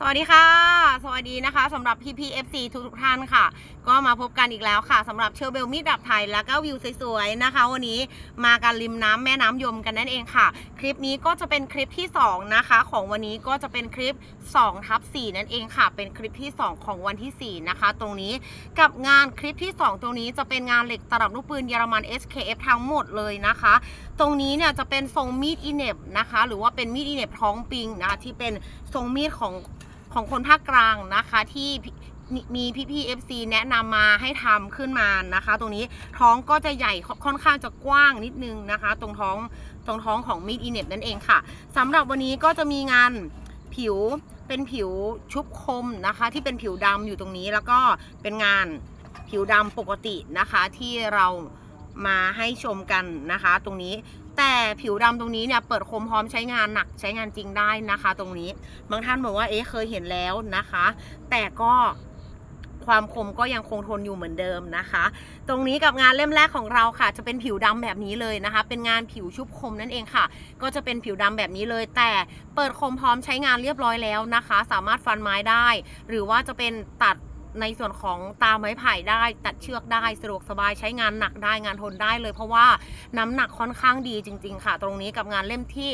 สวัสดีค่ะ สวัสดีนะคะสำหรับ PPFC ทุกทุกท่านค่ะ ก็มาพบกันอีกแล้วค่ะสำหรับเชอร์เบลมีดดับไทยแล้วก็วิวสวยๆนะคะ วันนี้มากันริมน้ำแม่น้ำยมกันนั่นเองค่ะ คลิปนี้ก็จะเป็นคลิปที่ 2 นะคะ ของวันนี้ก็จะเป็นคลิป2ทับ4นั่นเองค่ะ เป็นคลิปที่ 2 ของวันที่ 4 นะคะ ตรงนี้กับงานคลิปที่ 2 ตรงนี้จะเป็นงานเหล็กตลับลูกปืนเยอรมัน SKF ทั้งหมดเลยนะคะ ตรงนี้เนี่ยจะเป็นทรงมีดอิเนบนะคะ หรือว่าเป็นมีดอิเนบท้องปิงนะะที่เป็นทรงมีดของ ของคนภาคกลางนะคะที่มีพี่พี่เอฟซีแนะนำมาให้ทำขึ้นมานะคะ ตรงนี้ท้องก็จะใหญ่ค่อนข้างจะกว้างนิดนึงนะคะ ตรงท้องตรงท้องของมีดอินเน็ตนั่นเองค่ะสำหรับวันนี้ก็จะมีงานผิวเป็นผิวชุบคมนะคะ ที่เป็นผิวดำอยู่ตรงนี้แล้วก็เป็นงานผิวดำปกตินะคะที่เรามาให้ชมกันนะคะ ตรงนี้ แต่ผิวดำตรงนี้เนี่ยเปิดคมพร้อมใช้งานหนักใช้งานจริงได้นะคะ ตรงนี้บางท่านบอกว่าเอ๊ะเคยเห็นแล้วนะคะ แต่ก็ความคมก็ยังคงทนอยู่เหมือนเดิมนะคะ ตรงนี้กับงานเล่มแรกของเราค่ะ จะเป็นผิวดำแบบนี้เลยนะคะ เป็นงานผิวชุบคมนั่นเองค่ะ ก็จะเป็นผิวดำแบบนี้เลย แต่เปิดคมพร้อมใช้งานเรียบร้อยแล้วนะคะ สามารถฟันไม้ได้ หรือว่าจะเป็นตัด ในส่วนของตาไม้ไผ่ได้ ตัดเชือกได้สะดวกสบายใช้งานหนักได้งานทนได้เลย เพราะว่าน้ำหนักค่อนข้างดีจริง ๆ ค่ะ ตรงนี้กับงานเล่มที่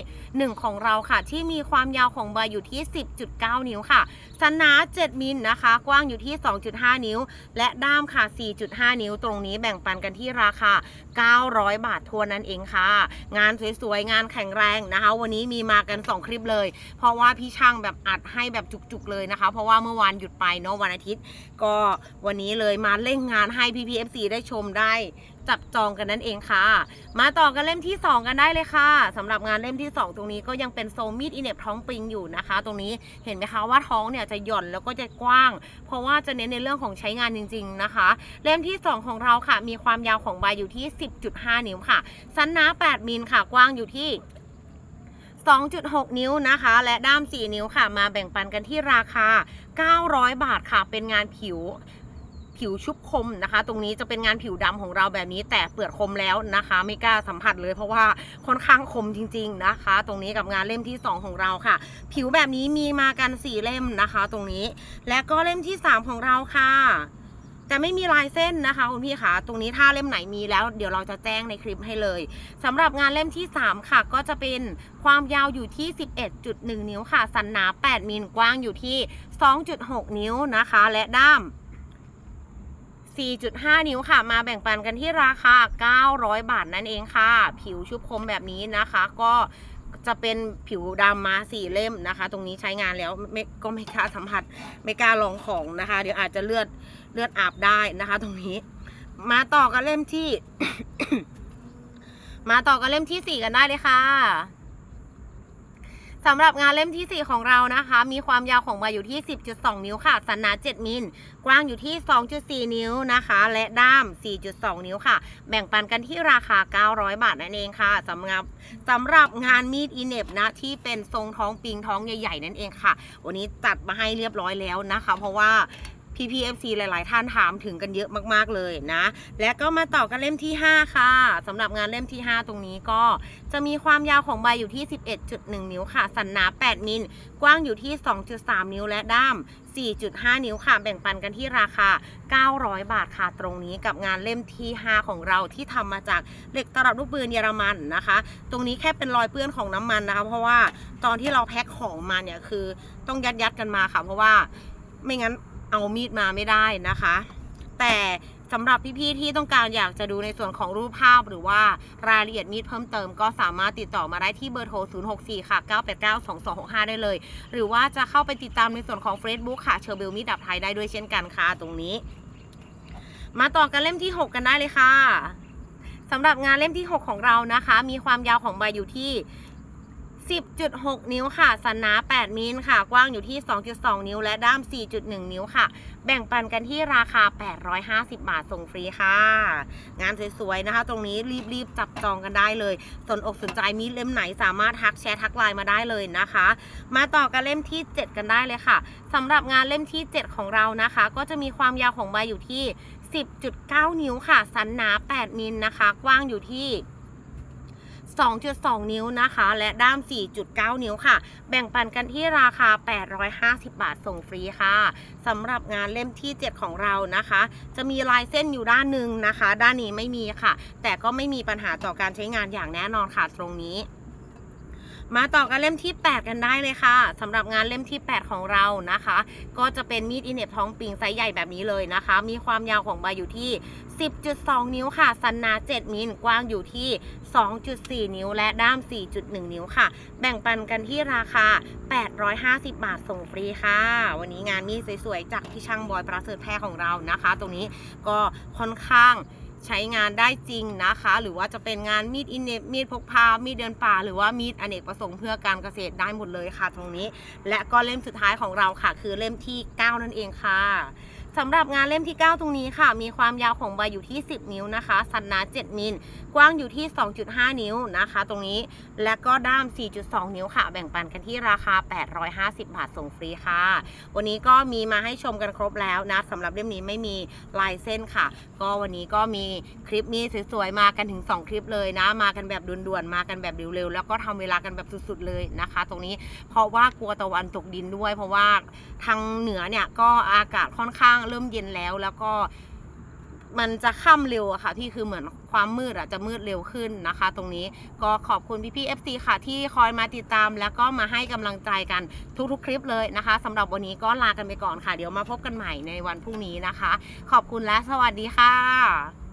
1 ของเราค่ะ ที่มีความยาวของใบอยู่ที่ 10.9 นิ้วค่ะสันนา7มิลนะคะ กว้างอยู่ที่ 2.5 นิ้ว และด้ามค่ะ 4.5 นิ้ว ตรงนี้แบ่งปันกันที่ราคา 900 บาททวนนั่นเองค่ะ งานสวยๆงานแข็งแรงนะคะ วันนี้มีมากัน 2 คลิปเลย เพราะว่าพี่ช่างแบบอัดให้แบบจุกๆเลยนะคะ เพราะว่าเมื่อวานหยุดไปเนาะวันอาทิตย์ก็วันนี้เลยมาเร่งงานให้ PPFC ได้ชมได้จับจองกันนั่นเองค่ะ มาต่อกันเล่มที่ 2 กันได้เลยค่ะสำหรับงานเล่มที่ 2 ตรงนี้ก็ยังเป็นโซมมีดอินเนบท้องปริงอยู่นะคะ ตรงนี้เห็นไหมคะว่าท้องเนี่ยจะหย่อนแล้วก็จะกว้าง เพราะว่าจะเน้นในเรื่องของใช้งานจริง ๆนะคะ เล่มที่ 2 ของเราค่ะ มีความยาวของใบอยู่ที่ 10.5 นิ้วค่ะ สันหนา8มิลค่ะ กว้างอยู่ที่ 2.6 นิ้วนะคะ และด้าม 4 นิ้วค่ะ มาแบ่งปันกันที่ราคา 900 บาทค่ะ เป็นงานผิวผิวชุบคมนะคะ ตรงนี้จะเป็นงานผิวดำของเราแบบนี้ แต่เปลือกคมแล้วนะคะ ไม่กล้าสัมผัสเลยเพราะว่าค่อนข้างคมจริง ๆนะคะ ตรงนี้กับงานเล่มที่ 2 ของเราค่ะ ผิวแบบนี้มีมากัน 4 เล่มนะคะ ตรงนี้ และก็เล่มที่ 3 ของเราค่ะ แต่ไม่มีลายเส้นนะคะคุณพี่คะตรงนี้ถ้าเล่มไหนมีแล้ว เดี๋ยวเราจะแจ้งในคลิปให้เลยสำหรับงานเล่มที่ 3 ค่ะ ก็จะเป็นความยาวอยู่ที่ 11.1 นิ้วค่ะ สันหนา 8มิลกว้างอยู่ที่ 2.6 นิ้วนะคะ และด้าม 4.5 นิ้วค่ะ มาแบ่งปันกันที่ราคา 900 บาทนั่นเองค่ะ ผิวชุบคมแบบนี้นะคะ ก็ จะเป็นผิวดำมาสี่เล่มนะคะ ตรงนี้ใช้งานแล้วไม่ก็ไม่กล้าสัมผัสไม่กล้าลองของนะคะ เดี๋ยวอาจจะเลือดเลือดอาบได้นะคะ ตรงนี้ มาต่อกันเล่มที่ มาต่อกันเล่มที่สี่กันได้เลยค่ะ สำหรับงานเล่มที่ 4 ของเรานะคะ มีความยาวของใบอยู่ที่ 10.2 นิ้วค่ะสันหนา 7 มิล กว้างอยู่ที่ 2.4 นิ้วนะคะ และด้าม 4.2 นิ้วค่ะ แบ่งปันกันที่ราคา 900 บาทนั่นเองค่ะสำหรับสำหรับงานมีดอินเนบนะที่เป็นทรงท้องปิงท้องใหญ่ ๆ นั่นเองค่ะ วันนี้จัดมาให้เรียบร้อยแล้วนะคะ เพราะว่า PPFC หลาย ๆ ท่านถามถึงกันเยอะมาก ๆ เลยนะ และก็มาต่อกันเล่มที่ 5 ค่ะสำหรับงานเล่มที่ 5 ตรงนี้ก็จะมีความยาวของใบอยู่ที่ 11.1 นิ้วค่ะ สันหนา 8 มิล กว้างอยู่ที่ 2.3 นิ้วและด้าม 4.5 นิ้วค่ะ แบ่งปันกันที่ราคา 900 บาทค่ะ ตรงนี้กับงานเล่มที่ 5 ของเราที่ทำมาจากเหล็กตลับลูกปืนเยอรมันนะคะ ตรงนี้แค่เป็นรอยเปื้อนของน้ำมันนะคะ เพราะว่าตอนที่เราแพ็คของมาเนี่ยคือต้องยัดยัดกันมาค่ะ เพราะว่าไม่งั้น เอามีดมาไม่ได้นะคะ แต่สำหรับพี่ๆที่ต้องการอยากจะดูในส่วนของรูปภาพ หรือว่ารายละเอียดมีดเพิ่มเติมก็สามารถติดต่อมาได้ที่เบอร์โทร 064 ค่ะ 989 2265 ได้เลย หรือว่าจะเข้าไปติดตามในส่วนของ Facebook ค่ะเชอร์เบลมีดดับไทยได้ด้วยเช่นกันค่ะตรงนี้ มาต่อกันเล่มที่ 6 กันได้เลยค่ะสำหรับงานเล่มที่ 6 ของเรานะคะ มีความยาวของใบอยู่ที่ 10.6 นิ้วค่ะ สันหนา 8 มิลค่ะ กว้างอยู่ที่ 2.2 นิ้ว และด้าม 4.1 นิ้วค่ะ แบ่งปันกันที่ราคา 850 บาท ส่งฟรีค่ะ งานสวยๆนะคะ ตรงนี้รีบๆ จับจองกันได้เลย สนอกสนใจมีเล่มไหนสามารถทักแชร์ทักไลน์มาได้เลยนะคะ มาต่อกันเล่มที่ 7 กันได้เลยค่ะสำหรับงานเล่มที่ 7 ของเรานะคะ ก็จะมีความยาวของใบอยู่ที่ 10.9 นิ้วค่ะ สันหนา 8 มิลนะคะ กว้างอยู่ที่ 2.2 นิ้วนะคะ และด้าม 4.9 นิ้วค่ะ แบ่งปันกันที่ราคา 850 บาทส่งฟรีค่ะสำหรับงานเล่มที่ 7 ของเรานะคะ จะมีลายเส้นอยู่ด้านหนึ่งนะคะ ด้านนี้ไม่มีค่ะ แต่ก็ไม่มีปัญหาต่อการใช้งานอย่างแน่นอนค่ะตรงนี้ มาต่อกันเล่มที่ 8 กันได้เลยค่ะสำหรับงานเล่มที่ 8 ของเรานะคะ ก็จะเป็นมีดอินเนบท้องปิงไซส์ใหญ่แบบนี้เลยนะคะ มีความยาวของใบอยู่ที่ 10.2 นิ้วค่ะ สันนา 7 มิลกว้างอยู่ที่ 2.4 นิ้ว และด้าม 4.1 นิ้วค่ะ แบ่งปันกันที่ราคา 850 บาทส่งฟรีค่ะ วันนี้งานมีดสวยๆจากพี่ช่างบอยประเสริฐแพรของเรานะคะ ตรงนี้ก็ค่อนข้าง ใช้งานได้จริงนะคะ หรือว่าจะเป็นงานมีดอินเนบมีดพกพา มีดเดินป่า หรือว่ามีดอเนกประสงค์เพื่อการเกษตรได้หมดเลยค่ะตรงนี้ และก็เล่มสุดท้ายของเราค่ะ คือเล่มที่ 9 นั่นเองค่ะ สำหรับงานเล่มที่ 9 ตรงนี้ค่ะ มีความยาวของใบอยู่ที่ 10 นิ้วนะคะ สันหนา 7 มิล กว้างอยู่ที่ 2.5 นิ้วนะคะ ตรงนี้ และก็ด้าม 4.2 นิ้วค่ะ แบ่งปันกันที่ราคา 850 บาทส่งฟรีค่ะ วันนี้ก็มีมาให้ชมกันครบแล้วนะสำหรับเล่มนี้ไม่มีลายเส้นค่ะ ก็วันนี้ก็มีคลิปนี้สวยๆ มากันถึง 2 คลิปเลยนะ มากันแบบด่วนๆ มากันแบบเร็วๆ แล้วก็ทำเวลากันแบบสุดๆ เลยนะคะ ตรงนี้ เพราะว่ากลัวตะวันตกดินด้วย เพราะว่าทางเหนือเนี่ยก็อากาศค่อนข้างเริ่มเย็นแล้วแล้วก็มันจะค่ำเร็วอะค่ะพี่คือเหมือนความมืดอะจะมืดเร็วขึ้นนะคะ ตรงนี้ก็ขอบคุณพี่ๆ FC ค่ะที่คอยมาติดตาม แล้วก็มาให้กำลังใจกันทุกๆ คลิปเลยนะคะสำหรับวันนี้ก็ลากันไปก่อนค่ะ เดี๋ยวมาพบกันใหม่ในวันพรุ่งนี้นะคะ ขอบคุณและสวัสดีค่ะ